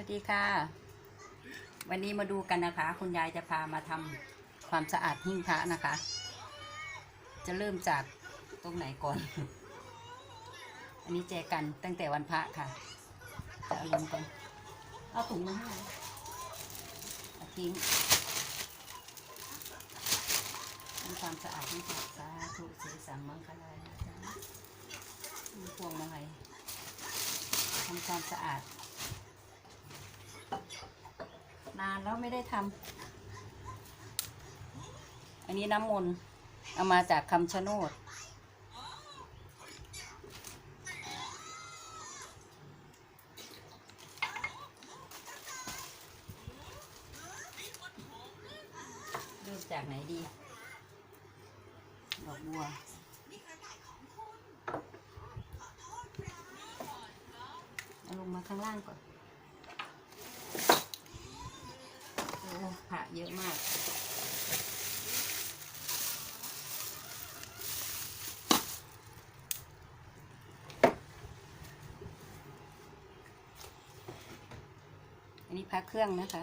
วัสดีค่ะ วันนี้มาดูกันนะคะ คุณยายจะพามาทำความสะอาดหิ้งพระนะคะ จะเริ่มจากตรงไหนก่อน อันนี้แจกันตั้งแต่วันพระค่ะจะเอาลงก่อนเอาถุงมาให้เอาทิ้งทำความสะอาดหิ้งพระสาธุเสียสังมังคลายนะจ๊ะมีพวงมาลัยทำความสะอาด นานแล้วไม่ได้ทำอันนี้น้ำมนต์เอามาจากคำชะโนดเริ่มจากไหนดี ดอกบัวลงมาข้างล่างก่อน อ้ผักเยอะมาก อันนี้พักเครื่องนะคะ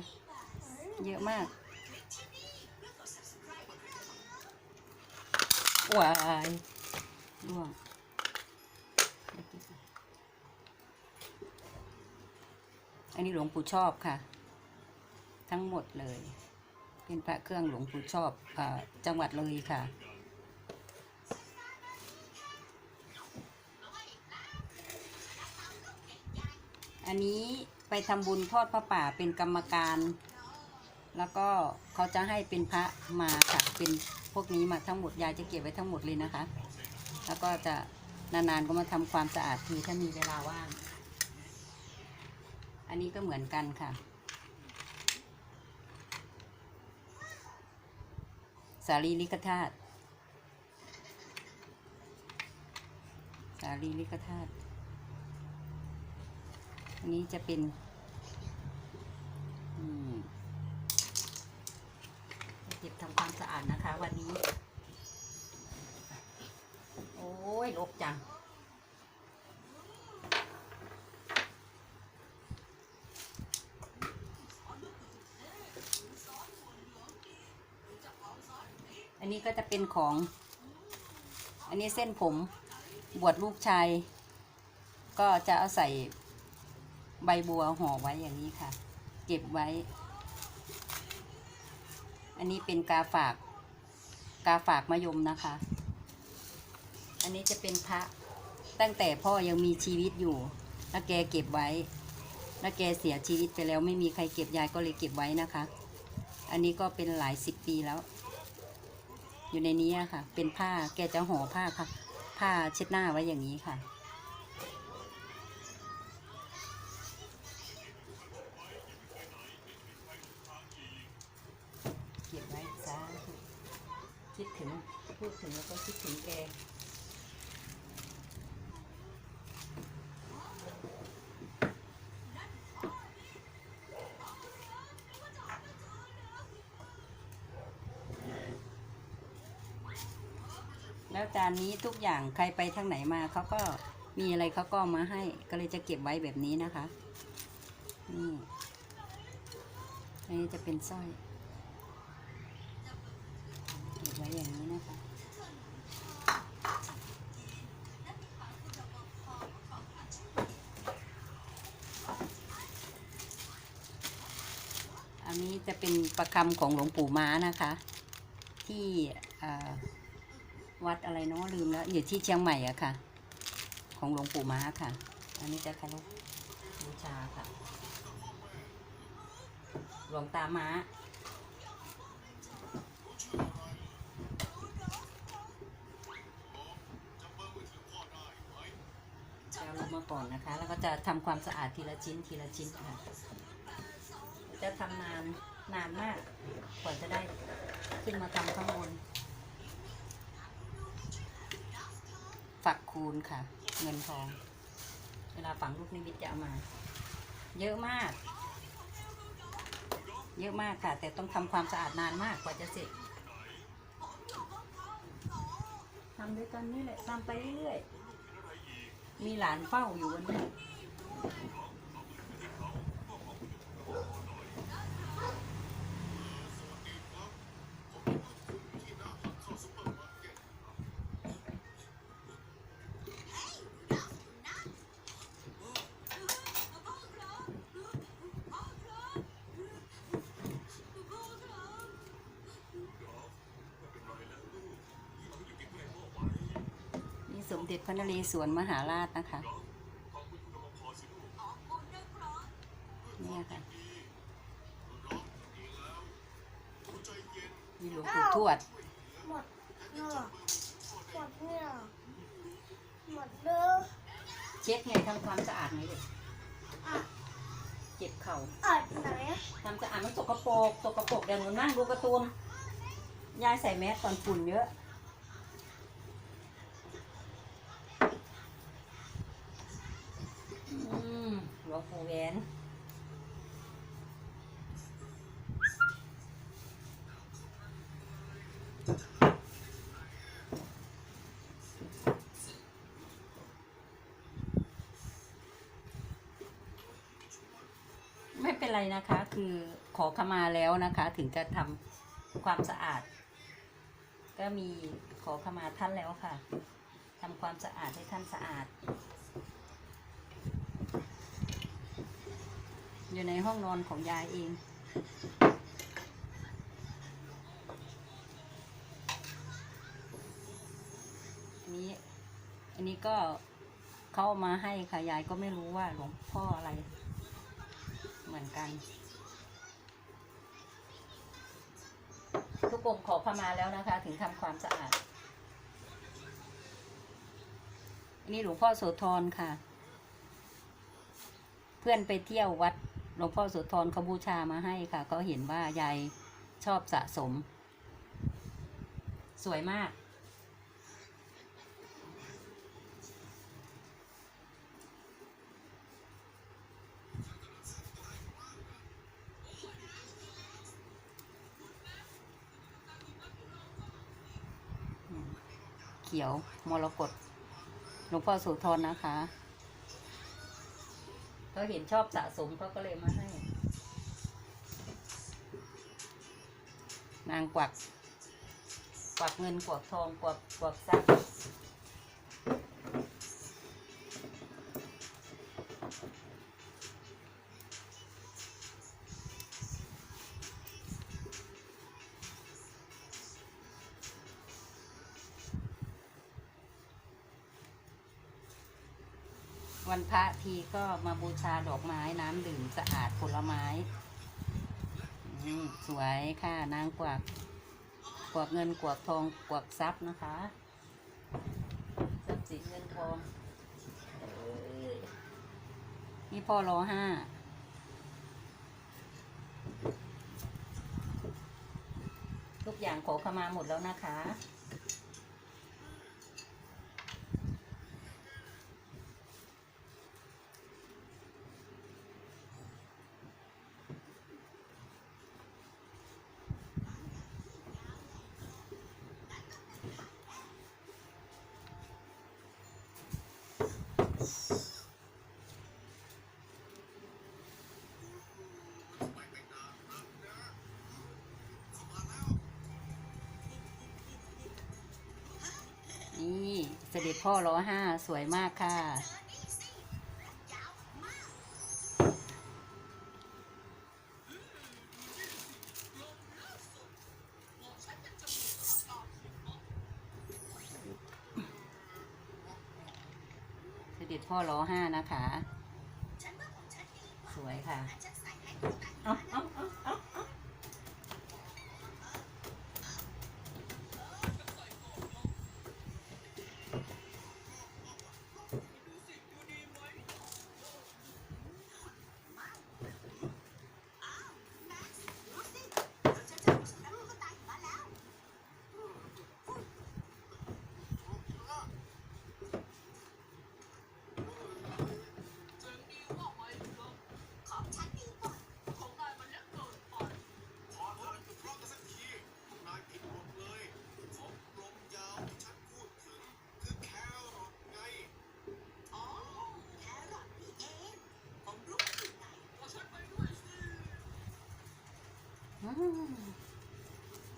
เยอะมากว้ายร่วงอันนี้หลวงปู่ชอบค่ะ ทั้งหมดเลย เป็นพระเครื่องหลวงปู่ชอบอจังหวัดเลยค่ะ อันนี้ไปทำบุญทอดพระป่าเป็นกรรมการ แล้วก็เขาจะให้เป็นพระมาค่ะเป็นพวกนี้มาทั้งหมดยายจะเก็บไว้ทั้งหมดเลยนะคะ แล้วก็จะนานๆก็มาทำความสะอาดทีถ้ามีเวลาว่าง อันนี้ก็เหมือนกันค่ะ สารีริกธาตุสารีริกธาตุอันนี้จะเป็นเก็บทำความสะอาดนะคะวันนี้ โอ้ยลกจัง นี้ก็จะเป็นของ อันนี้เส้นผมบวชลูกชาย ก็จะเอาใส่ใบบัวห่อไว้อย่างนี้ค่ะ เก็บไว้ อันนี้เป็นกาฝาก กาฝากมะยมนะคะ อันนี้จะเป็นพระตั้งแต่พ่อยังมีชีวิตอยู่ แล้วแกเก็บไว้ แล้วแกเสียชีวิตไปแล้วไม่มีใครเก็บยายก็เลยเก็บไว้นะคะ อันนี้ก็เป็นหลายสิบปีแล้ว อยู่ในนี้ค่ะ เป็นผ้าแกจะห่อผ้าค่ะ ผ้าเช็ดหน้าไว้อย่างนี้ค่ะ เก็บไว้สาคิดถึงพูดถึงแล้วก็คิดถึงแก แล้วจานนี้ทุกอย่างใครไปทางไหนมาเขาก็มีอะไรเขาก็มาให้ ก็เลยจะเก็บไว้แบบนี้นะคะนี่อันนี้จะเป็นสร้อยเก็บไว้อย่างนี้นะคะอันนี้จะเป็นประคำของหลวงปู่ม้านะคะ ที่อ่า วัดอะไรเนาะลืมแล้วอยู่ที่เชียงใหม่อะค่ะ ของหลวงปู่ม้าค่ะ อันนี้จะคารพบูชาค่ะ หลวงตาม้าจะเอาลงมาก่อนนะคะ แล้วก็จะทำความสะอาดทีละชิ้นทีละชิ้นค่ะ จะทำนานนานมากกว่าจะได้ขึ้นมาทำข้างบน คูณค่ะ เงินทอง เวลาฝังลูกนิมิตจะเอามา เยอะมาก เยอะมากค่ะ แต่ต้องทำความสะอาดนานมากกว่าจะเสร็จทำด้วยกันนี่แหละทำไปเรื่อยๆมีหลานเฝ้าอยู่วันนี้ เด็จพระนเรศวรมหาราชนะคะเนี่ยค่ะมีหลวงปู่ทวด หมดเนื้อหมดเนื้อหมดเนื้อเช็ดไงทำความสะอาดไงเด็กอะเจ็บเข่าอัดไหนอะทำสะอาดมันสกปรกสกปรกเดี๋ยวหนูนั่งดูการ์ตูนยายใส่แมสก่อนฝุ่นเยอะ อืม หลวงปู่แวนไม่เป็นไรนะคะ คือขอขมาแล้วนะคะ ถึงจะทำความสะอาด ก็มีขอขมาท่านแล้วค่ะทำความสะอาดให้ท่านสะอาด อยู่ในห้องนอนของยายเอง อันนี้ อันนี้ก็เขาเอามาให้ค่ะ ยายก็ไม่รู้ว่าหลวงพ่ออะไร เหมือนกัน ทุกองขอขมาแล้วนะคะ ถึงทำความสะอาด อันนี้หลวงพ่อโสธรค่ะ เพื่อนไปเที่ยววัด หลวงพ่อโสธรเขาบูชามาให้ค่ะ ก็เห็นว่ายายชอบสะสม สวยมาก เขียวมรกตหลวงพ่อโสุธรนะคะ เขาเห็นชอบสะสมเขาก็เลยมาให้ นางกวัก กวักเงินกวักทองกวักกวักทรัพย์ วันพระทีก็มาบูชาดอกไม้น้ำดื่มสะอาดผลไม้สวยค่ะนางกวักกวักเงินกวักทองกวักทรัพย์นะคะทรัพย์สินเงินทองนี่พ่อรอห้าทุกอย่างขอขมาหมดแล้วนะคะ เสด็จพ่อร้อห้าสวยมากค่ะเสด็จพ่อร้อห้านะคะ สวยค่ะ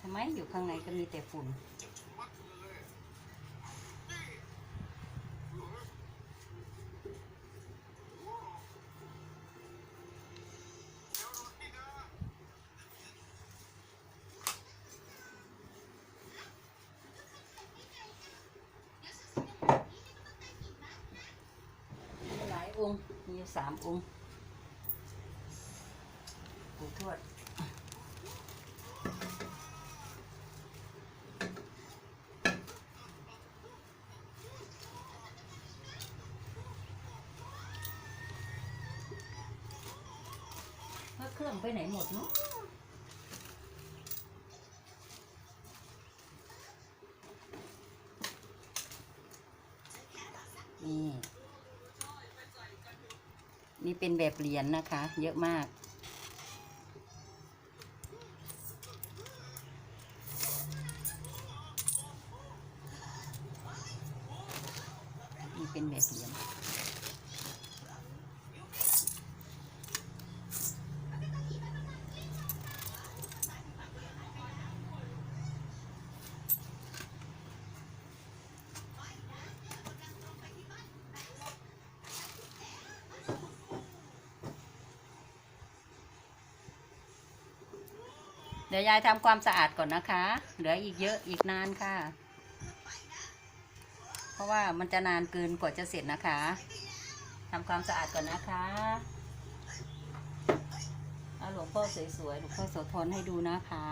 ทำไมอยู่ข้างในก็มีแต่ฝุ่นองมีสามองค์ปู่ทวด รื่องไปไหนหมดเนาะนี่นี่เป็นแบบเหรียญนะคะ เยอะมาก นี่เป็นแบบเหรียญ ดี๋ยวยายทำความสะอาดก่อนนะคะ เหลืออีกเยอะอีกนานค่ะ เพราะว่ามันจะนานเกินกว่าจะเสร็จนะคะทำความสะอาดก่อนนะคะเอาหลวงพ่อสวยๆหลวงพ่อโสธรให้ดูนะคะ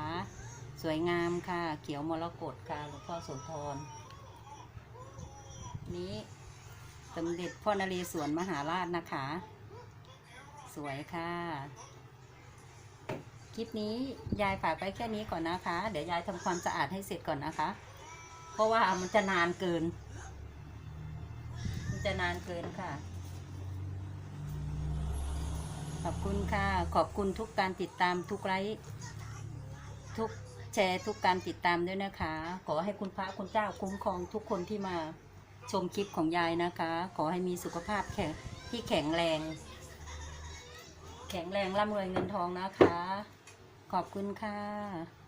สวยงามค่ะ เขียวมรกตค่ะหลวงพ่อโสธรนี้สมเด็จพ่อนเรศวรมหาราชนะคะ สวยค่ะ คลิปนี้ยายฝากไปแค่นี้ก่อนนะคะ เดี๋ยวยายทำความสะอาดให้เสร็จก่อนนะคะ เพราะว่ามันจะนานเกิน มันจะนานเกินค่ะ ขอบคุณค่ะ ขอบคุณทุกการติดตามทุกไลค์ทุกแชร์ทุกการติดตามด้วยนะคะ ขอให้คุณพระคุณเจ้าคุ้มครองทุกคนที่มาชมคลิปของยายนะคะ ขอให้มีสุขภาพแข็งที่แข็งแรง แข็งแรงร่ำรวยเงินทองนะคะ ขอบคุณค่ะ